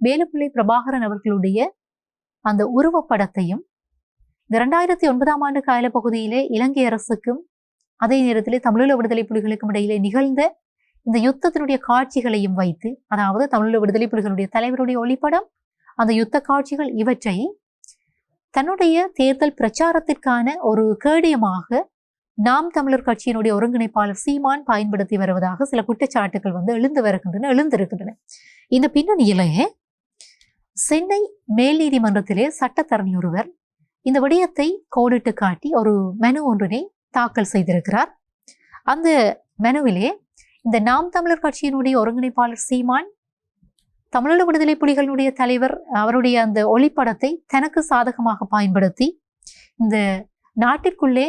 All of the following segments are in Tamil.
வேலுப்பிள்ளை பிரபாகரன் அவர்களுடைய அந்த உருவப்படத்தையும் இந்த இரண்டாயிரத்தி ஒன்பதாம் ஆண்டு காலப்பகுதியிலே இலங்கை அரசுக்கும் அதே நேரத்திலே தமிழீழ விடுதலை புலிகளுக்கும் இடையிலே நிகழ்ந்த இந்த யுத்தத்தினுடைய காட்சிகளையும் வைத்து அதாவது தமிழீழ விடுதலை புலிகளுடைய தலைவருடைய ஒளிப்படம் அந்த யுத்த காட்சிகள் இவற்றை தன்னுடைய தேர்தல் பிரச்சாரத்திற்கான ஒரு கேடயமாக நாம் தமிழர் கட்சியினுடைய ஒருங்கிணைப்பாளர் சீமான் பயன்படுத்தி வருவதாக சில குற்றச்சாட்டுகள் வந்து எழுந்து வருகின்றன எழுந்திருக்கின்றன. இந்த பின்னணியிலே சென்னை மேல் நீதிமன்றத்திலே சட்டத்தரணி ஒருவர் இந்த விடயத்தை கோடிட்டு காட்டி ஒரு மெனு ஒன்றினை தாக்கல் செய்திருக்கிறார். அந்த மெனுவிலே இந்த நாம் தமிழர் கட்சியினுடைய ஒருங்கிணைப்பாளர் சீமான் தமிழக விடுதலை புலிகளுடைய தலைவர் அவருடைய அந்த ஒளிப்படத்தை தனக்கு சாதகமாக பயன்படுத்தி இந்த நாட்டிற்குள்ளே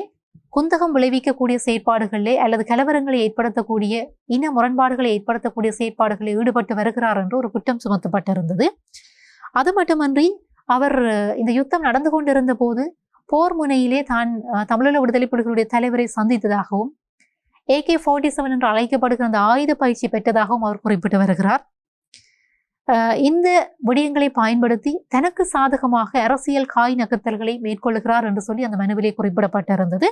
குந்தகம் விளைவிக்கக்கூடிய செயற்பாடுகளிலே அல்லது கலவரங்களை ஏற்படுத்தக்கூடிய இன முரண்பாடுகளை ஏற்படுத்தக்கூடிய செயற்பாடுகளில் ஈடுபட்டு வருகிறார் என்று ஒரு குற்றம் சுமத்தப்பட்டிருந்தது. அது மட்டுமன்றி அவர் இந்த யுத்தம் நடந்து கொண்டிருந்த போது போர் முனையிலே தான் அஹ், தமிழீழ விடுதலை புலிகளுடைய தலைவரை சந்தித்ததாகவும் ஏகே ஃபார்ட்டி செவன் என்று அழைக்கப்படுகிற அந்த ஆயுத பயிற்சி பெற்றதாகவும் அவர் குறிப்பிட்டு வருகிறார். அஹ், இந்த விடயங்களை பயன்படுத்தி தனக்கு சாதகமாக அரசியல் காய் நகர்த்தல்களை மேற்கொள்கிறார் என்று சொல்லி அந்த மனுவிலே குறிப்பிடப்பட்டிருந்தது.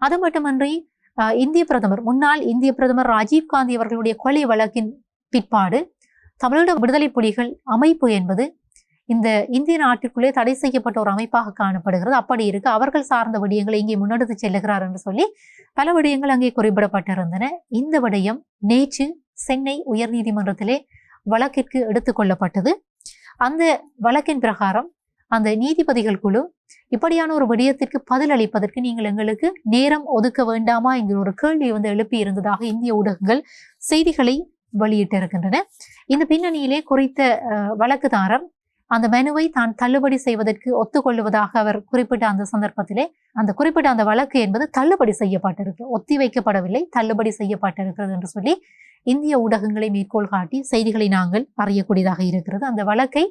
அது மட்டுமன்றி அஹ், இந்திய பிரதமர் முன்னாள் இந்திய பிரதமர் ராஜீவ் காந்தி அவர்களுடைய கொலை வழக்கின் பிற்பாடு தமிழீழ விடுதலை புலிகள் அமைப்பு என்பது இந்த இந்திய நாட்டிற்குள்ளே தடை செய்யப்பட்ட ஒரு அமைப்பாக காணப்படுகிறது. அப்படி இருக்கு. அவர்கள் சார்ந்த விடயங்களை இங்கே முன்னெடுத்து செல்லுகிறார் என்று சொல்லி பல விடயங்கள் அங்கே குறிப்பிடப்பட்டிருந்தன. இந்த விடயம் நேற்று சென்னை உயர்நீதிமன்றத்திலே வழக்கிற்கு எடுத்துக்கொள்ளப்பட்டது அந்த வழக்கின் பிரகாரம் அந்த நீதிபதிகள் குழு இப்படியான ஒரு விடயத்திற்கு பதில் அளிப்பதற்கு நீங்கள் எங்களுக்கு நேரம் ஒதுக்க வேண்டாமா என்கிற ஒரு கேள்வி வந்து எழுப்பி இருந்ததாக இந்திய ஊடகங்கள் செய்திகளை வெளியிட்டிருக்கின்றன இந்த பின்னணியிலே குறித்த வழக்குதாரர் அந்த மெனுவை தான் தள்ளுபடி செய்வதற்கு ஒத்துக்கொள்வதாக அவர் குறிப்பிட்ட அந்த சந்தர்ப்பத்திலே அந்த குறிப்பிட்ட அந்த வழக்கு என்பது தள்ளுபடி செய்யப்பட்டிருக்கு ஒத்தி வைக்கப்படவில்லை தள்ளுபடி செய்யப்பட்டிருக்கிறது என்று சொல்லி இந்திய ஊடகங்களை மேற்கோள் காட்டி செய்திகளை நாங்கள் அறியக்கூடியதாக இருக்கிறது. அந்த வழக்கை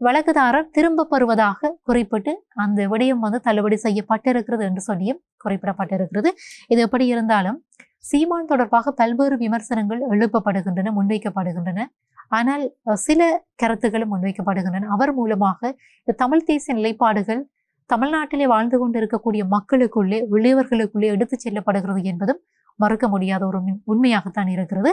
வழக்குதாரர் திரும்ப பெறுவதாக குறிப்பிட்டு அந்த விடயம் வந்து தள்ளுபடி செய்யப்பட்டிருக்கிறது என்று சொல்லியும் குறிப்பிடப்பட்டிருக்கிறது. இது எப்படி இருந்தாலும் சீமான் தொடர்பாக பல்வேறு விமர்சனங்கள் எழுப்பப்படுகின்றன முன்வைக்கப்படுகின்றன. ஆனால் சில கருத்துக்களும் முன்வைக்கப்படுகின்றன. அவர் மூலமாக தமிழ் தேசிய நிலைப்பாடுகள் தமிழ்நாட்டிலே வாழ்ந்து கொண்டிருக்கக்கூடிய மக்களுக்குள்ளே இளையவர்களுக்குள்ளே எடுத்துச் செல்லப்படுகிறது என்பதும் மறுக்க முடியாத ஒரு உண்மையாகத்தான் இருக்கிறது.